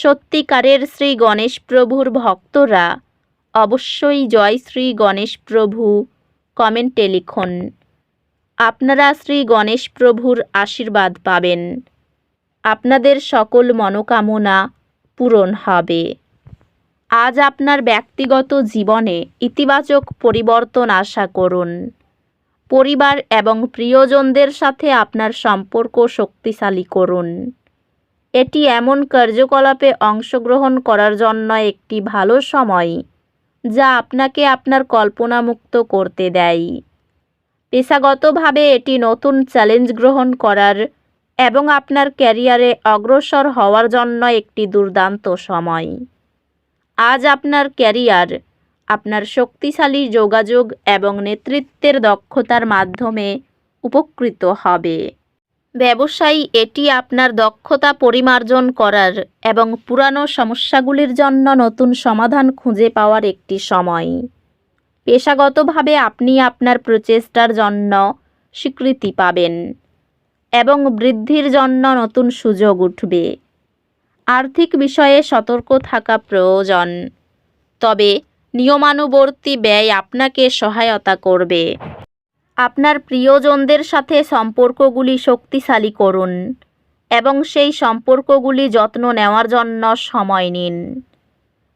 সত্যিকারের শ্রী গণেশ প্রভুর ভক্তরা অবশ্যই জয় শ্রী গণেশ প্রভু কমেন্টে লিখুন। আপনারা শ্রী গণেশ প্রভুর আশীর্বাদ পাবেন। আপনাদের সকল মনোকামনা পূরণ হবে। আজ আপনার ব্যক্তিগত জীবনে ইতিবাচক পরিবর্তন আশা করুন। পরিবার এবং প্রিয়জনদের সাথে আপনার সম্পর্ক শক্তিশালী করুন। এটি এমন কার্যকলাপে অংশগ্রহণ করার জন্য একটি ভালো সময়, যা আপনাকে আপনার কল্পনামুক্ত করতে দেয়। পেশাগতভাবে এটি নতুন চ্যালেঞ্জ গ্রহণ করার এবং আপনার ক্যারিয়ারে অগ্রসর হওয়ার জন্য একটি দুর্দান্ত সময়। আজ আপনার ক্যারিয়ার, আপনার শক্তিশালী যোগাযোগ এবং নেতৃত্বের দক্ষতার মাধ্যমে উপকৃত হবে। ব্যবসায়ী, এটি আপনার দক্ষতা পরিমার্জন করার এবং পুরানো সমস্যাগুলির জন্য নতুন সমাধান খুঁজে পাওয়ার একটি সময়। পেশাগতভাবে আপনি আপনার প্রচেষ্টার জন্য স্বীকৃতি পাবেন এবং বৃদ্ধির জন্য নতুন সুযোগ উঠবে। আর্থিক বিষয়ে সতর্ক থাকা প্রয়োজন, তবে নিয়মানুবর্তী ব্যয় আপনাকে সহায়তা করবে। আপনার প্রিয়জনদের সাথে সম্পর্কগুলি শক্তিশালী করুন এবং সেই সম্পর্কগুলি যত্ন নেওয়ার জন্য সময় নিন।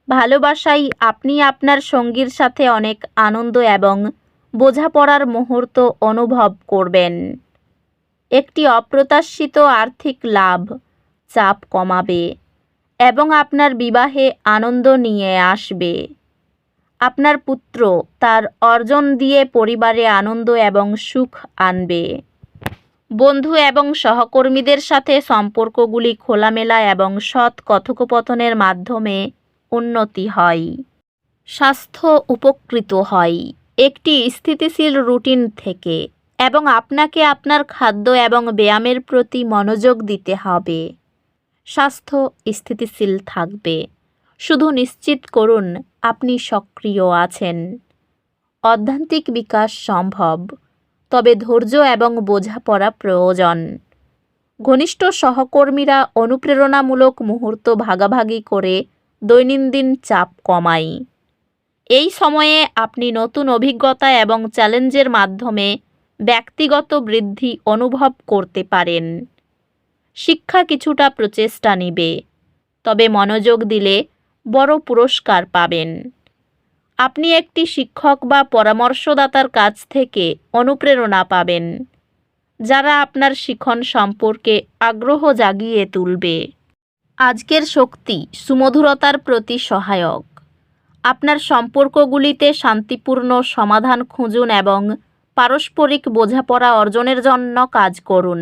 ভালোবাসাই আপনি আপনার সঙ্গীর সাথে অনেক আনন্দ এবং বোঝাপড়ার মুহূর্ত অনুভব করবেন। একটি অপ্রত্যাশিত আর্থিক লাভ, চাপ কমাবে এবং আপনার বিবাহে আনন্দ নিয়ে আসবে। আপনার পুত্র তার অর্জন দিয়ে পরিবারে আনন্দ এবং সুখ আনবে। বন্ধু এবং সহকর্মীদের সাথে সম্পর্কগুলি খোলামেলা এবং সৎ কথোপকথনের মাধ্যমে উন্নতি হয়। স্বাস্থ্য উপকৃত হয়। একটি স্থিতিশীল রুটিন থেকে এবং আপনাকে আপনার খাদ্য এবং ব্যায়ামের প্রতি মনোযোগ দিতে হবে। স্বাস্থ্য স্থিতিশীল থাকবে। শুধু নিশ্চিত করুন, আপনি সক্রিয় আছেন। অধ্যান্তিক বিকাশ সম্ভব, তবে ধৈর্য এবং বোঝাপড়া প্রয়োজন। ঘনিষ্ঠ সহকর্মীরা অনুপ্রেরণামূলক মুহূর্ত ভাগাভাগি করে দৈনন্দিন চাপ কমায়। এই সময়ে আপনি নতুন অভিজ্ঞতা এবং চ্যালেঞ্জের মাধ্যমে ব্যক্তিগত বৃদ্ধি অনুভব করতে পারেন। শিক্ষা কিছুটা প্রচেষ্টা নিবে, তবে মনোযোগ দিলে বড় পুরস্কার পাবেন। আপনি একটি শিক্ষক বা পরামর্শদাতার কাছ থেকে অনুপ্রেরণা পাবেন, যারা আপনার শিখন সম্পর্কে আগ্রহ জাগিয়ে তুলবে। আজকের শক্তি সুমধুরতার প্রতি সহায়ক। আপনার সম্পর্কগুলিতে শান্তিপূর্ণ সমাধান খুঁজুন এবং পারস্পরিক বোঝাপড়া অর্জনের জন্য কাজ করুন।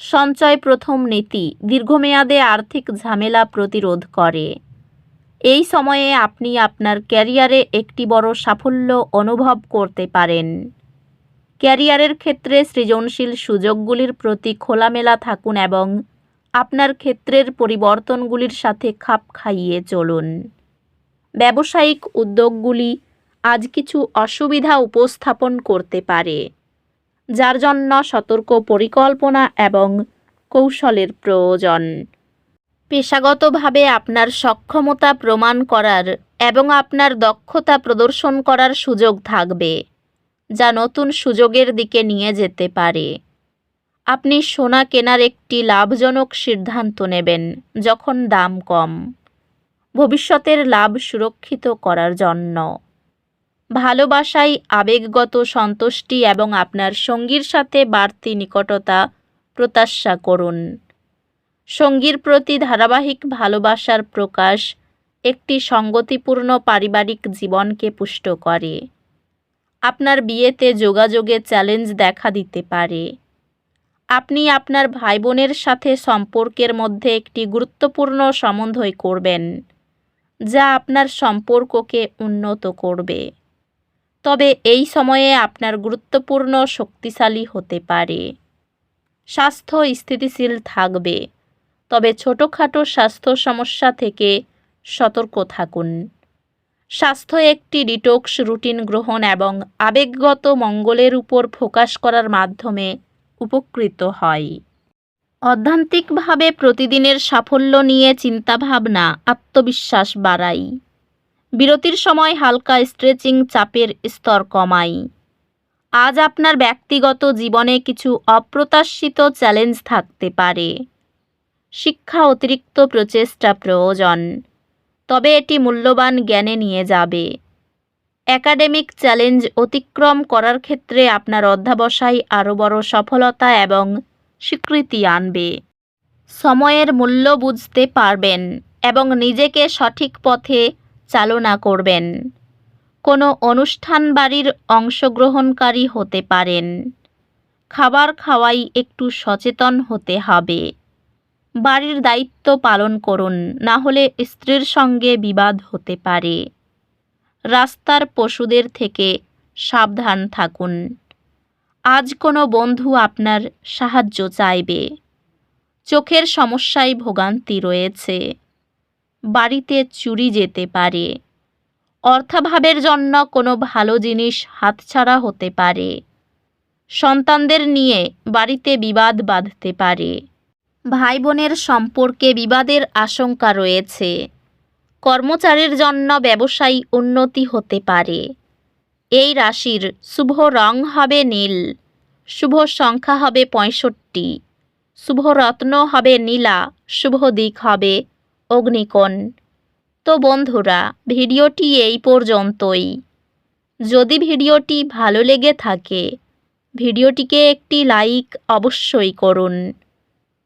সঞ্চয় প্রথম নীতি দীর্ঘমেয়াদে আর্থিক ঝামেলা প্রতিরোধ করে। এই সময়ে আপনি আপনার ক্যারিয়ারে একটি বড় সাফল্য অনুভব করতে পারেন। ক্যারিয়ারের ক্ষেত্রে সৃজনশীল সুযোগগুলির প্রতি খোলামেলা থাকুন এবং আপনার ক্ষেত্রের পরিবর্তনগুলির সাথে খাপ খাইয়ে চলুন। ব্যবসায়িক উদ্যোগগুলি আজ কিছু অসুবিধা উপস্থাপন করতে পারে, যার জন্য সতর্ক পরিকল্পনা এবং কৌশলের প্রয়োজন। পেশাগতভাবে আপনার সক্ষমতা প্রমাণ করার এবং আপনার দক্ষতা প্রদর্শন করার সুযোগ থাকবে, যা নতুন সুযোগের দিকে নিয়ে যেতে পারে। আপনি সোনা কেনার একটি লাভজনক সিদ্ধান্ত নেবেন যখন দাম কম। ভবিষ্যতের লাভ সুরক্ষিত করার জন্য। ভালোবাসাই আবেগগত সন্তুষ্টি এবং আপনার সঙ্গীর সাথে বাড়তি নিকটতা প্রত্যাশা করুন। সঙ্গীর প্রতি ধারাবাহিক ভালোবাসার প্রকাশ একটি সঙ্গতিপূর্ণ পারিবারিক জীবনকে পুষ্ট করে। আপনার বিয়েতে যোগাযোগে চ্যালেঞ্জ দেখা দিতে পারে। আপনি আপনার ভাই বোনের সাথে সম্পর্কের মধ্যে একটি গুরুত্বপূর্ণ সমন্বয় করবেন, যা আপনার সম্পর্ককে উন্নত করবে। তবে এই সময়ে আপনার গুরুত্বপূর্ণ শক্তিশালী হতে পারে। স্বাস্থ্য স্থিতিশীল থাকবে। তবে ছোটোখাটো স্বাস্থ্য সমস্যা থেকে সতর্ক থাকুন। স্বাস্থ্য একটি ডিটক্স রুটিন গ্রহণ এবং আবেগগত মঙ্গলের উপর ফোকাস করার মাধ্যমে উপকৃত হয়। অধ্যান্তিকভাবে প্রতিদিনের সাফল্য নিয়ে চিন্তাভাবনা, আত্মবিশ্বাস বাড়াই। বিরতির সময় হালকা স্ট্রেচিং চাপের স্তর কমাই। আজ আপনার ব্যক্তিগত জীবনে কিছু অপ্রত্যাশিত চ্যালেঞ্জ থাকতে পারে। শিক্ষা অতিরিক্ত প্রচেষ্টা প্রয়োজন। তবে এটি মূল্যবান জ্ঞানে নিয়ে যাবে। একাডেমিক চ্যালেঞ্জ অতিক্রম করার ক্ষেত্রে আপনার অধ্যাবসায় আরও বড় সফলতা এবং স্বীকৃতি আনবে। সময়ের মূল্য বুঝতে পারবেন এবং নিজেকে সঠিক পথে চালনা করবেন। কোনো অনুষ্ঠান বাড়ির অংশগ্রহণকারী হতে পারেন। খাবার খাওয়াই একটু সচেতন হতে হবে। বাড়ির দায়িত্ব পালন করুন, না হলে স্ত্রীর সঙ্গে বিবাদ হতে পারে। রাস্তার পশুদের থেকে সাবধান থাকুন। আজ কোনো বন্ধু আপনার সাহায্য চাইবে। চোখের সমস্যায় ভোগান্তি রয়েছে। বাড়িতে চুরি যেতে পারে। অর্থাভাবের জন্য কোনো ভালো জিনিস হাতছাড়া হতে পারে। সন্তানদের নিয়ে বাড়িতে বিবাদ বাঁধতে পারে। ভাই বোনের সম্পর্কে বিবাদের আশঙ্কা রয়েছে। কর্মচারীর জন্য ব্যবসায়ী উন্নতি হতে পারে। এই রাশির শুভ রং হবে নীল। শুভ সংখ্যা হবে পঁয়ষট্টি। শুভ রত্ন হবে নীলা। শুভ দিক হবে অগ্নিকোণ। তো বন্ধুরা, ভিডিওটি এই পর্যন্তই। যদি ভিডিওটি ভালো লেগে থাকে, ভিডিওটিকে একটি লাইক অবশ্যই করুন।